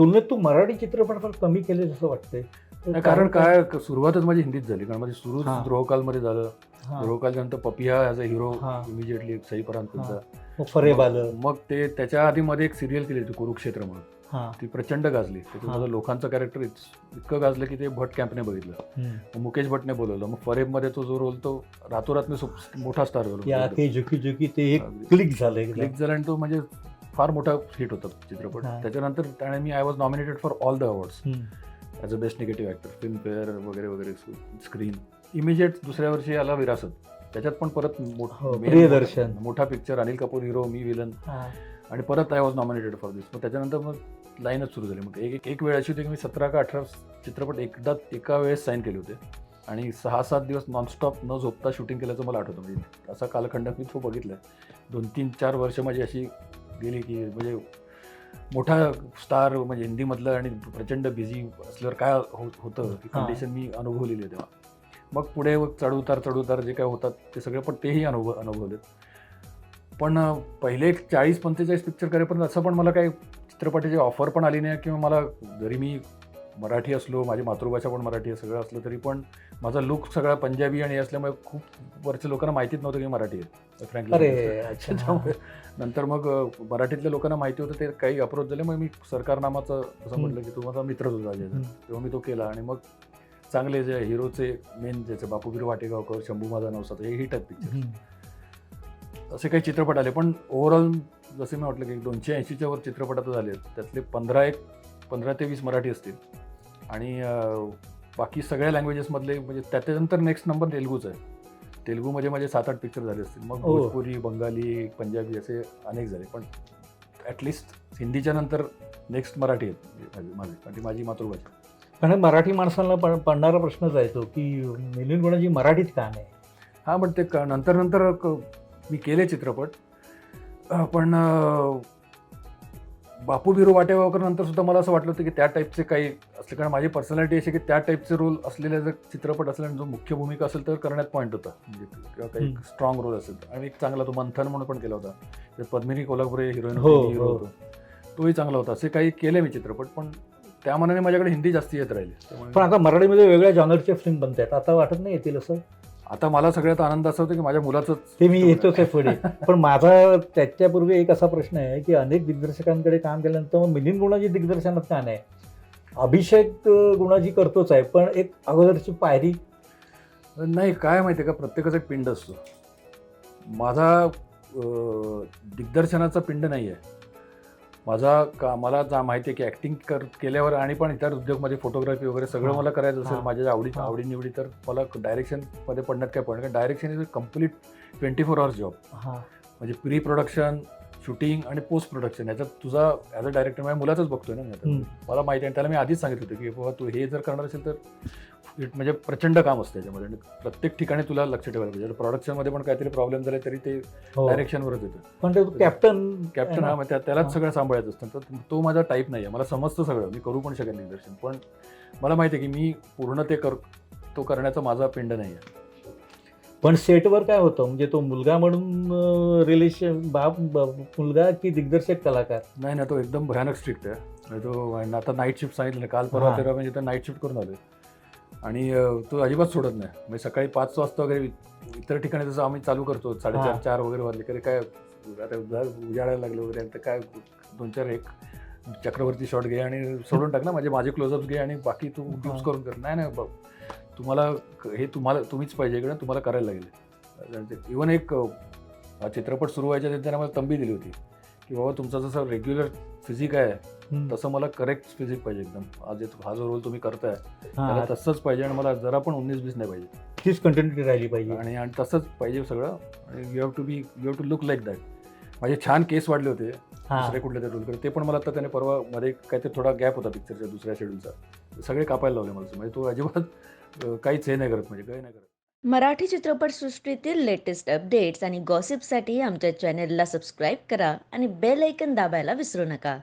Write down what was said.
तुलनेत तू मराठी चित्रपट फार कमी केले जसं वाटतंय. कारण काय? सुरुवातच माझी हिंदीत झाली. कारण माझी सुरू. द्रोहकालमध्ये झालं. हां. द्रोहकालच्या नंतर Papiha as a hero. Immediately Sai परांजपेचा. मग फरेब आलं मग ते त्याच्या आधी मध्ये एक सिरियल केली होती कुरुक्षेत्र म्हणून. ती प्रचंड गाजली. त्याच्यामध्ये हां. लोकांचं कॅरेक्टर इतकं गाजलं की ते भट कॅम्पने बघितलं. मुकेश भटने बोलवलं. मग फरेबमध्ये तो जो रोल तो रातोरात मी मोठा स्टार एक अगदी. क्लिक झालं. क्लिक झाला आणि तो म्हणजे फार मोठा हिट होता चित्रपट. त्याच्यानंतर त्याने मी I was nominated for all the awards. As a best negative actor Filmfare वगैरे वगैरे स्क्रीन इमिजिएट दुसऱ्या वर्षी आला विरासत. त्याच्यात पण परत मो- हो, प्रियदर्शन. मोठा पिक्चर अनिल कपूर हिरो मी विलन. आणि परत I was nominated for this मग त्याच्यानंतर मग लाईनच सुरू झाली. मग एक एक- एक वेळ अशी होती की मी सतरा का अठरा चित्रपट एकदा एका वेळेस साईन केले होते. आणि सहा सात दिवस नॉनस्टॉप न झोपता शूटिंग केल्याचं मला आठवतं. म्हणजे असा कालखंड मी तो बघितला दोन तीन चार वर्ष माझी अशी गेली की म्हणजे मोठा स्टार म्हणजे हिंदीमधलं आणि प्रचंड बिझी असल्यावर काय हो होतं ती हां. कंडिशन मी अनुभवलेली आहे तेव्हा मग पुढे मग चढउतार चढउतार जे काय होतात ते सगळे पण तेही अनुभव अनुभवलेत पण पहिले एक चाळीस पंचेचाळीस पिक्चर करेपर्यंत असं पण मला काही चित्रपटाची ऑफर पण आली नाही किंवा मला जरी मी मराठी असलो माझी मातृभाषा पण मराठी आहे सगळं असलं तरी पण माझा लुक सगळा पंजाबी आणि असल्यामुळे खूप वरच्या लोकांना माहितीच नव्हतं की मराठी आहे फ्रँकली अरे अच्छा त्याच्यामुळे नंतर मग मराठीतल्या लोकांना माहिती होतं ते काही अप्रोच झाले मग मी सरकारनामाचं असं. म्हटलं की तू माझा मित्रच होता. तेव्हा मी तो केला आणि मग चांगले जे हिरोचे मेन ज्याचे बापूगिरी वाटेगावकर शंभू माझा नवसाचा हे हिट आहेत पिक्चर. असे काही चित्रपट आले पण ओव्हरऑल जसे मी म्हटलं की दोनशे ऐंशीच्या वर चित्रपट आता झाले. त्यातले पंधरा एक पंधरा ते वीस मराठी असतील आणि बाकी सगळ्या लँग्वेजेसमधले म्हणजे त्याच्यानंतर नेक्स्ट नंबर तेलुगूच आहे. तेलुगूमध्ये माझे सात आठ पिक्चर झाले असतील. मग ओ. भोजपुरी बंगाली पंजाबी असे अनेक झाले. पण ॲटलिस्ट हिंदीच्या नंतर नेक्स्ट मराठी आहेत माझी ती माझी मातृभाषा कारण मराठी माणसांना पण पडणारा प्रश्नच आहे तो की मिलिंद गुणाजी मराठीत का नाही? हां पण ते क- नंतर नंतर क- मी केले चित्रपट. पण बापू बिरू वाटेगावकर नंतर सुद्धा मला असं वाटलं होतं की त्या टाईपचे काही असले कारण माझी पर्सनॅलिटी अशी की त्या टाईपचे रोल असलेले जर चित्रपट असले आणि जो मुख्य भूमिका असेल तर करण्यात पॉईंट होता. म्हणजे किंवा काही. स्ट्रॉंग रोल असेल. आणि एक चांगला तो मंथन म्हणून पण केला होता. पद्मिनी कोल्हापुरे हिरोईन हिरो हो. होतो. तोही चांगला होता. असे काही केले मी चित्रपट पण त्या मनाने माझ्याकडे हिंदी जास्ती येत राहिले. पण आता मराठीमध्ये वेगळ्या जॉनरचे फिल्म बनत आहेत आता वाटत नाही येतील असं? आता मला सगळ्यात आनंद असा होतो की माझ्या मुलाचं ते मी येतोच आहे पुढे पण माझा त्याच्यापूर्वी एक असा प्रश्न आहे की अनेक दिग्दर्शकांकडे काम केल्यानंतर मग मिलिंद गुणाजी दिग्दर्शनात का नाही? अभिषेक गुणाजी करतोच आहे पण एक अगोदरची पायरी नाही काय माहिती आहे का? प्रत्येकाचा एक पिंड असतो. माझा दिग्दर्शनाचा पिंड नाही आहे माझा का मला जा माहिती आहे की ॲक्टिंग कर केल्यावर आणि पण इतर उद्योगमध्ये फोटोग्राफी वगैरे सगळं. मला करायचं असेल. माझ्या आवडी. आवडीनिवडी तर मला डायरेक्शनमध्ये पडण्यात काय पडणार कारण direction is a complete twenty four hours job म्हणजे प्री प्रोडक्शन शूटिंग आणि पोस्ट प्रोडक्शन याच्यात तुझा ॲज अ डायरेक्टर माझ्या मुलाचंच बघतोय ना मी आता. मला माहिती आहे आणि त्याला मी आधीच सांगितलं होतं की बाबा तू हे जर करणार असेल तर it म्हणजे प्रचंड काम असतं त्याच्यामध्ये आणि प्रत्येक ठिकाणी तुला लक्ष ठेवायला पाहिजे. प्रोडक्शनमध्ये पण काहीतरी प्रॉब्लेम झाले तरी ते हो. डायरेक्शनवरच येतं. पण ते कॅप्टन कॅप्टन हा त्या- त्यालाच हां. सगळं सांभाळायचं असतं. तर तो माझा टाईप नाही आहे मला समजतं सगळं. मी करू पण शकेन दिग्दर्शन पण मला माहिती आहे की मी पूर्ण ते कर तो करण्याचा माझा पिंड नाही आहे पण सेटवर काय होतं? म्हणजे तो मुलगा म्हणून रिलेशन बाप मुलगा की दिग्दर्शक कलाकार? नाही ना तो एकदम भयानक स्ट्रिक्ट आहे. तो आता नाईट शिफ्ट सांगितलं काल परवा हां. तेरा म्हणजे तर नाईट शिफ्ट करून आले आणि तो अजिबात सोडत नाही म्हणजे सकाळी पाच वाजता वगैरे इतर ठिकाणी जसं आम्ही चालू करतो साडेचार. चार वगैरे वाजले तरी काय आता उजा- उजाडायला लागलं वगैरे तर काय दोन चार एक चक्रवर्ती शॉट घे आणि सोडून टाक ना म्हणजे माझे क्लोजअप घे आणि बाकी तू. यूज करून कर नाही नाही बघ तुम्हाला हे तुम्हाला तुम्हीच पाहिजे इकडे तुम्हाला करायला लागेल इवन एक चित्रपट सुरू व्हायच्या त्याने मला तंबी दिली होती की बाबा तुमचा जसं रेग्युलर फिजिक आहे. तसं मला करेक्ट फिजिक पाहिजे एकदम. आज हे- हा जो रोल तुम्ही करताय हा, त्याला तसंच पाहिजे आणि मला जरा पण उन्नीस बीस नाही पाहिजे. तीच कंटिन्युटी राहिली पाहिजे. आणि आणि तसंच पाहिजे सगळं. आणि you have to be you have to look like that माझे छान केस वाढले होते. हा. दुसरे कुठले तरी रोल ते पण मला आता त्याने परवा मध्ये काहीतरी थोडा गॅप होता पिक्चरच्या दुसऱ्या शेड्यूलचा सगळे कापायला लावले मला. म्हणजे तो अजिबात अं, काहीच हे नाही करत. म्हणजे काही नाही करत. मराठी चित्रपटसृष्टीतील लेटेस्ट अपडेट्स आणि गॉसिपसाठी आमच्या चॅनेलला सबस्क्राईब करा आणि बेल ऐकन दाबायला विसरू नका.